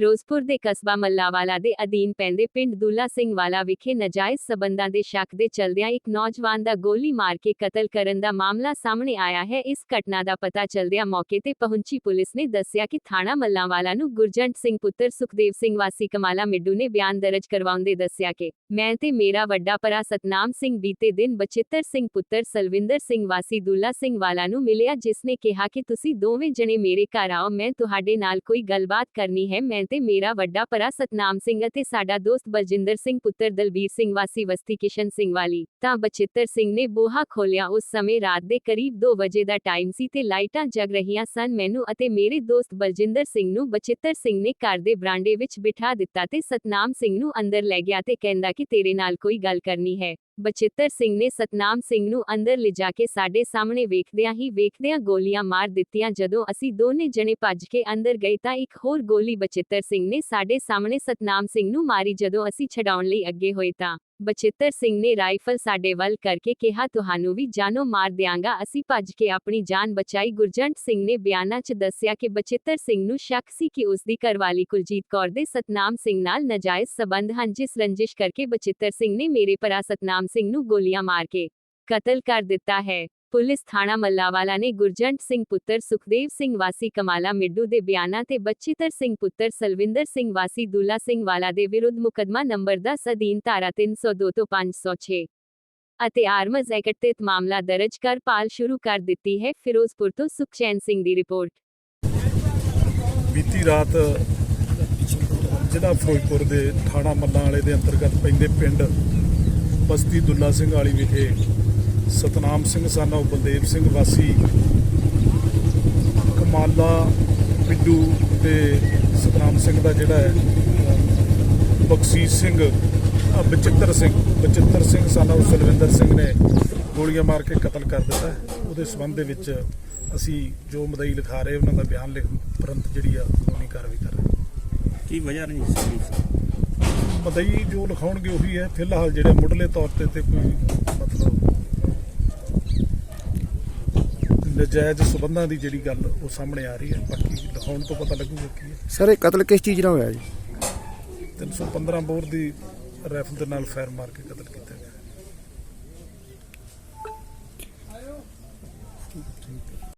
ਫਿਰੋਜ਼ਪੁਰ ਦੇ ਕਸਬਾ ਮੱਲਾਵਾਲਾ ਦੇ ਅਧੀਨ ਪੈਂਦੇ ਪਿੰਡ ਦੁੱਲਾ ਸਿੰਘ ਵਾਲਾ ਵਿਖੇ ਨਜਾਇਜ਼ ਸਬੰਧਾਂ ਦੇ ਸ਼ੱਕ ਦੇ ਚਲਦਿਆਂ ਇੱਕ ਨੌਜਵਾਨ ਦਾ ਗੋਲੀ ਮਾਰ ਕੇ ਕਤਲ ਕਰਨ ਦਾ ਮਾਮਲਾ ਸਾਹਮਣੇ ਆਇਆ ਹੈ। ਇਸ ਘਟਨਾ ਦਾ ਪਤਾ ਚਲਦਿਆਂ ਮੌਕੇ ਤੇ ਪਹੁੰਚੀ ਪੁਲਿਸ ਨੇ ਦੱਸਿਆ ਕਿ ਥਾਣਾ ਮੱਲਾਵਾਲਾ ਨੂੰ ਗੁਰਜੰਟ ਸਿੰਘ ਪੁੱਤਰ ਸੁਖਦੇਵ ਸਿੰਘ ਵਾਸੀ ਕਮਾਲਾ ਮਿੱਡੂ ਨੇ ਬਿਆਨ ਦਰਜ ਕਰਵਾਉਂਦੇ ਦੱਸਿਆ ਕਿ ਮੈਂ ਤੇ ਮੇਰਾ ਵੱਡਾ ਭਰਾ ਸਤਨਾਮ ਸਿੰਘ ਬੀਤੇ ਦਿਨ ਬਚਿੱਤਰ ਸਿੰਘ ਪੁੱਤਰ ਸਲਵਿੰਦਰ ਸਿੰਘ ਵਾਸੀ ਦੁੱਲਾ ਸਿੰਘ ਵਾਲਾ ਨੂੰ ਮਿਲਿਆ, ਜਿਸ ਨੇ ਕਿਹਾ ਕਿ ਤੁਸੀਂ ਦੋਵੇਂ ਜਣੇ ਮੇਰੇ ਘਰ ਆਓ, ਮੈਂ ਤੁਹਾਡੇ ਨਾਲ ਕੋਈ ਗੱਲਬਾਤ ਕਰਨੀ ਹੈ, ਮੈਂ ਤੇ ਮੇਰਾ ਵੱਡਾ ਭਰਾ ਸਤਨਾਮ ਸਿੰਘ ਅਤੇ ਸਾਡਾ ਦੋਸਤ ਬਲਜਿੰਦਰ ਸਿੰਘ ਪੁੱਤਰ ਦਲਬੀਰ ਸਿੰਘ ਵਾਸੀ ਵਸਤੀ ਕਿਸ਼ਨ ਸਿੰਘ ਵਾਲੀ, ਤਾਂ ਬਚਿੱਤਰ ਸਿੰਘ ਨੇ ਬੋਹਾ ਖੋਲਿਆ ਉਸ ਸਮੇਂ ਰਾਤ ਦੇ ਕਰੀਬ 2 ਵਜੇ ਦਾ ਟਾਈਮ ਸੀ ਤੇ ਲਾਈਟਾਂ ਜਗ ਰਹੀਆਂ ਸਨ ਮੈਨੂੰ ਅਤੇ ਮੇਰੇ ਦੋਸਤ ਬਲਜਿੰਦਰ ਸਿੰਘ ਨੂੰ ਬਚਿੱਤਰ ਸਿੰਘ ਨੇ ਘਰ ਦੇ ਬਰਾਂਡੇ ਵਿੱਚ ਬਿਠਾ ਦਿੱਤਾ ਤੇ ਸਤਨਾਮ ਸਿੰਘ ਨੂੰ ਅੰਦਰ ਲੈ ਗਿਆ ਤੇ ਕਹਿੰਦਾ ਕਿ ਤੇਰੇ ਨਾਲ ਕੋਈ ਗੱਲ ਕਰਨੀ ਹੈ। ਬਚਿੱਤਰ ਸਿੰਘ ਨੇ ਸਤਨਾਮ ਸਿੰਘ ਨੂੰ ਅੰਦਰ ਲਿਜਾ ਕੇ ਸਾਡੇ ਸਾਹਮਣੇ ਵੇਖਦਿਆਂ ਹੀ ਵੇਖਦਿਆਂ ਗੋਲੀਆਂ ਮਾਰ ਦਿੱਤੀਆਂ। ਜਦੋਂ ਅਸੀਂ ਦੋਨੇ ਜਣੇ ਭੱਜ ਕੇ ਅੰਦਰ ਗਏ ਤਾਂ ਇੱਕ ਹੋਰ ਗੋਲੀ ਬਚਿੱਤਰ ਸਿੰਘ ਨੇ ਸਾਡੇ ਸਾਹਮਣੇ ਸਤਨਾਮ ਸਿੰਘ ਨੂੰ ਮਾਰੀ। ਜਦੋਂ ਅਸੀਂ ਛਡਾਉਣ ਲਈ ਅੱਗੇ ਹੋਏ ਤਾਂ ਬਚਿੱਤਰ ਸਿੰਘ ਨੇ ਰਾਈਫਲ ਸਾਡੇ ਵੱਲ ਕਰਕੇ ਕਿਹਾ, ਤੁਹਾਨੂੰ ਵੀ ਜਾਨੋਂ ਮਾਰ ਦਿਆਂਗਾ। ਅਸੀਂ ਭੱਜ ਕੇ ਆਪਣੀ ਜਾਨ ਬਚਾਈ। ਗੁਰਜੰਟ ਸਿੰਘ ਨੇ ਬਿਆਨਾਂ 'ਚ ਦੱਸਿਆ ਕਿ ਬਚਿੱਤਰ ਸਿੰਘ ਨੂੰ ਸ਼ੱਕ ਸੀ ਕਿ ਉਸ ਦੀ ਘਰਵਾਲੀ ਕੁਲਜੀਤ ਕੌਰ ਦੇ ਸਤਨਾਮ ਸਿੰਘ ਨਾਲ ਨਾਜਾਇਜ਼ ਸਬੰਧ ਹਨ, ਜਿਸ ਰੰਜਿਸ਼ ਕਰਕੇ ਬਚਿੱਤਰ ਸਿੰਘ ਨੇ ਮੇਰੇ ਭਰਾ ਸਤਨਾਮ ਸਿੰਘ ਨੂੰ ਗੋਲੀਆਂ ਮਾਰ ਕੇ ਕਤਲ ਕਰ ਦਿੱਤਾ ਹੈ। ਪੁਲਿਸ ਥਾਣਾ ਮੱਲਾਵਾਲਾ ਨੇ ਗੁਰਜੰਟ ਸਿੰਘ ਪੁੱਤਰ ਸੁਖਦੇਵ ਸਿੰਘ ਵਾਸੀ ਕਮਾਲਾ ਮਿੱਡੂ ਦੇ ਬਿਆਨਾਂ ਤੇ ਬਚਿੱਤਰ ਸਿੰਘ ਪੁੱਤਰ ਸਲਵਿੰਦਰ ਸਿੰਘ ਵਾਸੀ ਦੁੱਲਾ ਸਿੰਘ ਵਾਲਾ ਦੇ ਵਿਰੁੱਧ ਮੁਕਦਮਾ ਨੰਬਰ 10 ਅਧੀਨ ਧਾਰਾ 302 ਤੋਂ 506 ਅਤੇ ਆਰਮਜ਼ ਐਕਟ ਤੇ ਮਾਮਲਾ ਦਰਜ ਕਰ ਪਾਲ ਸ਼ੁਰੂ ਕਰ ਦਿੱਤੀ ਹੈ ਫਿਰੋਜ਼ਪੁਰ ਤੋਂ ਸੁਖਚੈਨ ਸਿੰਘ ਦੀ ਰਿਪੋਰਟ ਬੀਤੀ ਰਾਤ ਜ਼ਿਲ੍ਹਾ ਫਿਰੋਜ਼ਪੁਰ ਦੇ ਥਾਣਾ ਮੱਲਾਂ ਵਾਲੇ ਦੇ ਅੰਤਰਗਤ ਪੈਂਦੇ ਪਿੰਡ ਬਸਤੀ ਦੁੱਲਾ ਸਿੰਘ ਵਾਲੀ ਵਿਖੇ ਸਤਨਾਮ ਸਿੰਘ ਸਾਨਾ ਬਲਦੇਵ ਸਿੰਘ ਵਾਸੀ ਕਮਾਲਾ ਪਿੱਡੂ ਤੇ ਸਤਨਾਮ ਸਿੰਘ ਦਾ ਜਿਹੜਾ ਹੈ ਬਖਸ਼ੀਸ਼ ਸਿੰਘ ਬਚਿੱਤਰ ਸਿੰਘ ਬਚਿੱਤਰ ਸਿੰਘ ਸਾਨਾ ਸੁਲਵਿੰਦਰ ਸਿੰਘ ਨੇ ਗੋਲੀਆਂ ਮਾਰ ਕੇ ਕਤਲ ਕਰ ਦਿੱਤਾ। ਉਹਦੇ ਸਬੰਧ ਦੇ ਵਿੱਚ ਅਸੀਂ ਜੋ ਮਦਈ ਲਿਖਾ ਰਹੇ ਉਹਨਾਂ ਦਾ ਬਿਆਨ ਲਿਖਣ ਉਪਰੰਤ ਜਿਹੜੀ ਆ ਕਾਨੂੰਨੀ ਕਾਰਵਾਈ ਕਰ ਰਹੇ ਕੀ ਵਜ੍ਹਾ ਨਹੀਂ ਸੀ ਮਦਈ ਜੋ ਲਿਖਾਉਣਗੇ ਉਹੀ ਹੈ। ਫਿਲਹਾਲ ਜਿਹੜੇ ਮੁੱਢਲੇ ਤੌਰ ਤੇ ਤੇ ਕੋਈ ਮਤਲਬ ਨਜਾਇਜ਼ ਸਬੰਧਾਂ ਦੀ ਜਿਹੜੀ ਗੱਲ ਉਹ ਸਾਹਮਣੇ ਆ ਰਹੀ ਹੈ। ਬਾਕੀ ਦਿਖਾਉਣ ਤੋਂ ਪਤਾ ਲੱਗੂਗਾ ਕੀ ਹੈ। ਸਰ ਇਹ ਕਤਲ ਕਿਸ ਚੀਜ਼ ਨਾਲ ਹੋਇਆ ਜੀ? 315 ਬੋਰ ਦੀ ਰੈਫਲ ਦੇ ਨਾਲ ਫਾਇਰ ਮਾਰ ਕੇ ਕਤਲ ਕੀਤਾ ਗਿਆ।